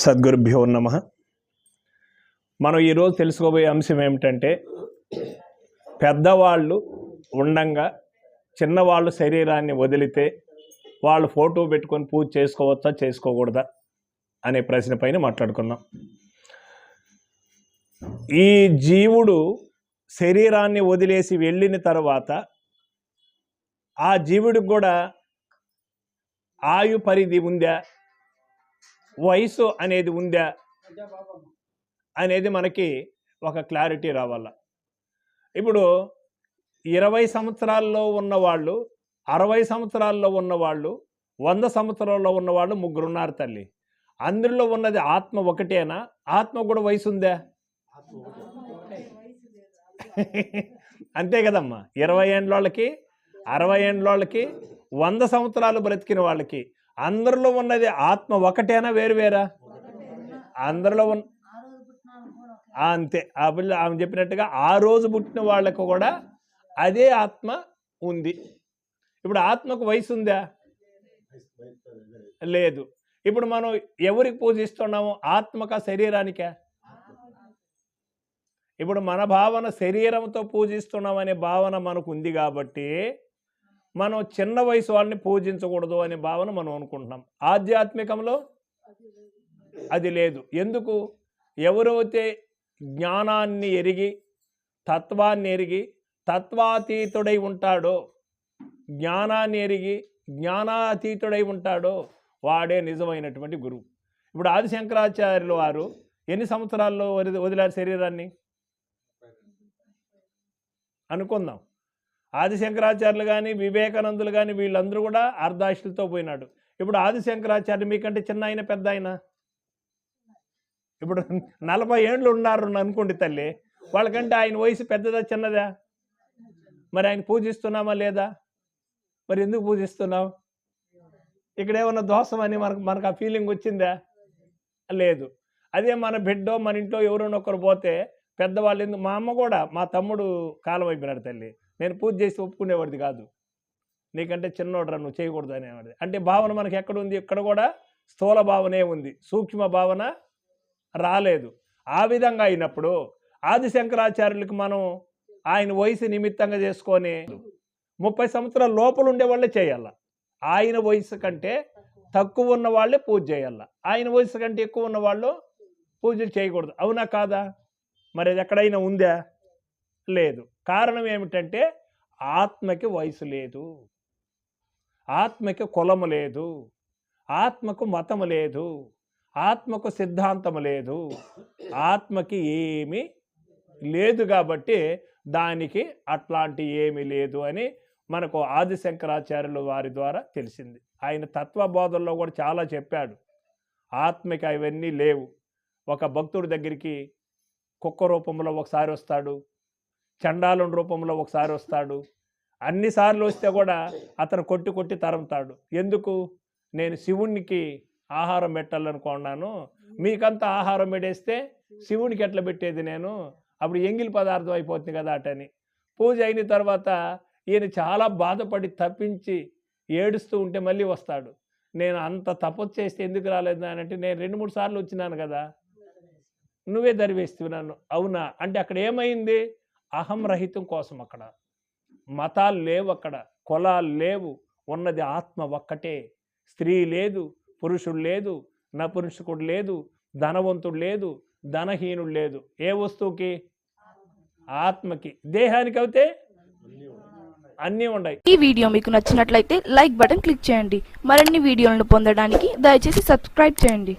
సద్గురుభ్యో నమ. మనం ఈరోజు తెలుసుకోబోయే అంశం ఏమిటంటే పెద్దవాళ్ళు ఉండంగా చిన్నవాళ్ళు శరీరాన్ని వదిలితే వాళ్ళు ఫోటో పెట్టుకొని పూజ చేసుకోవచ్చా చేసుకోకూడదా అనే ప్రశ్న పైన మాట్లాడుకుందాం ఈ జీవుడు శరీరాన్ని వదిలేసి వెళ్ళిన తర్వాత ఆ జీవుడికి కూడా ఆయు పరిధి ఉందా? వయసు అనేది ఉందా? అనేది మనకి ఒక క్లారిటీ రావాల. ఇప్పుడు ఇరవై సంవత్సరాల్లో ఉన్నవాళ్ళు అరవై సంవత్సరాల్లో ఉన్నవాళ్ళు వంద సంవత్సరాల్లో ఉన్నవాళ్ళు ముగ్గురు ఉన్నారు తల్లి. అందులో ఉన్నది ఆత్మ ఒకటేనా? ఆత్మ కూడా వయసు ఉందా? అంతే కదమ్మా. ఇరవై ఏండ్లోళ్ళకి అరవై ఏండ్లోళ్ళకి వంద సంవత్సరాలు బ్రతికిన వాళ్ళకి అందరిలో ఉన్నది ఆత్మ ఒకటేనా వేరు వేరా? అందరిలో ఉన్న అంతే. ఆ పిల్ల ఆమె చెప్పినట్టుగా ఆ రోజు పుట్టిన వాళ్ళకు కూడా అదే ఆత్మ ఉంది. ఇప్పుడు ఆత్మకు వయసు ఉందా? లేదు. ఇప్పుడు మనం ఎవరికి పూజిస్తున్నాము ఆత్మక శరీరానికా? ఇప్పుడు మన భావన శరీరంతో పూజిస్తున్నాం అనే భావన మనకు ఉంది కాబట్టి మనం చిన్న వయసు వాళ్ళని పూజించకూడదు అనే భావన మనం అనుకుంటున్నాం. ఆధ్యాత్మికంలో అది లేదు. ఎందుకు? ఎవరైతే జ్ఞానాన్ని ఎరిగి తత్వాన్ని ఎరిగి తత్వాతీతుడై ఉంటాడో జ్ఞానాన్ని ఎరిగి జ్ఞానాతీతుడై ఉంటాడో వాడే నిజమైనటువంటి గురువు. ఇప్పుడు ఆది శంకరాచార్యులు వారు ఎన్ని సంవత్సరాల్లో వదిలి- వదిలారు శరీరాన్ని? అనుకుందాం. ఆదిశంకరాచార్యులు కానీ వివేకానందులు కానీ వీళ్ళందరూ కూడా అర్ధాశులతో పోయినాడు. ఇప్పుడు ఆదిశంకరాచార్య మీకంటే చిన్న ఆయన పెద్ద ఆయన? ఇప్పుడు నలభై ఏండ్లు ఉన్నారు అనుకోండి తల్లి. వాళ్ళకంటే ఆయన వయసు పెద్దదా చిన్నదా? మరి ఆయన పూజిస్తున్నామా లేదా? మరి ఎందుకు పూజిస్తున్నాం ఇక్కడ ఏమన్నా దోషం అని మనకు మనకు ఆ ఫీలింగ్ వచ్చిందా? లేదు. అదే మన బిడ్డో మన ఇంట్లో ఎవరైనా ఒకరు పోతే పెద్దవాళ్ళు ఎందుకు మా అమ్మ కూడా మా తమ్ముడు కాలం అయిపోయినాడు తల్లి. నేను పూజ చేసి ఒప్పుకునేవాడిది కాదు. నీకంటే చిన్నోడరా నువ్వు చేయకూడదు అనేవాడిది. అంటే భావన మనకి ఎక్కడ ఉంది? ఇక్కడ కూడా స్థూల భావనే ఉంది. సూక్ష్మ భావన రాలేదు. ఆ విధంగా అయినప్పుడు ఆది శంకరాచార్యులకు మనం ఆయన వయసు నిమిత్తంగా చేసుకొని ముప్పై సంవత్సరాల లోపల ఉండే వాళ్ళే చేయాల. ఆయన వయసు కంటే తక్కువ ఉన్న వాళ్ళే పూజ చేయాల. ఆయన వయసు కంటే ఎక్కువ ఉన్న వాళ్ళు పూజలు చేయకూడదు. అవునా కాదా? మరి అది ఎక్కడైనా ఉందా? లేదు. కారణం ఏమిటంటే ఆత్మకి వయసు లేదు. ఆత్మకి కులము లేదు. ఆత్మకు మతము లేదు. ఆత్మకు సిద్ధాంతము లేదు. ఆత్మకి ఏమీ లేదు కాబట్టి దానికి అట్లాంటి ఏమీ లేదు అని మనకు ఆది శంకరాచార్యుల వారి ద్వారా తెలిసింది. ఆయన తత్వబోధనలో కూడా చాలా చెప్పాడు. ఆత్మకి అవన్నీ లేవు. ఒక భక్తుడి దగ్గరికి కుక్క రూపంలో ఒకసారి వస్తాడు. చండాలం రూపంలో ఒకసారి వస్తాడు. అన్నిసార్లు వస్తే కూడా అతను కొట్టి కొట్టి తరుముతాడు. ఎందుకు? నేను శివునికి ఆహారం పెట్టాలనుకున్నాను. మీకంతా ఆహారం పెట్టేస్తే శివునికి ఎట్లా పెట్టేది నేను? అప్పుడు ఎంగిలి పదార్థం అయిపోతుంది కదా అటని. పూజ అయిన తర్వాత ఈయన చాలా బాధపడి తప్పించి ఏడుస్తూ ఉంటే మళ్ళీ వస్తాడు. నేను అంత తపస్సు చేస్తే ఎందుకు రాలేదు అని అంటే నేను రెండు మూడు సార్లు వచ్చినాను కదా. నువ్వే దరివేస్తూ నన్ను. అవునా? అంటే అక్కడ ఏమైంది? అహం రహితం కోసం అక్కడ. మతాలు లేవు అక్కడ. కులాలు లేవు. ఉన్నది ఆత్మ ఒక్కటే. స్త్రీ లేదు పురుషుడు లేదు నపురుషుకుడు లేదు ధనవంతుడు లేదు ధనహీనుడు లేదు. ఏ వస్తువుకి? ఆత్మకి. దేహానికి అయితే అన్నీ ఉన్నాయి. ఈ వీడియో మీకు నచ్చినట్లయితే లైక్ బటన్ క్లిక్ చేయండి. మరిన్ని వీడియోలను పొందడానికి దయచేసి సబ్స్క్రైబ్ చేయండి.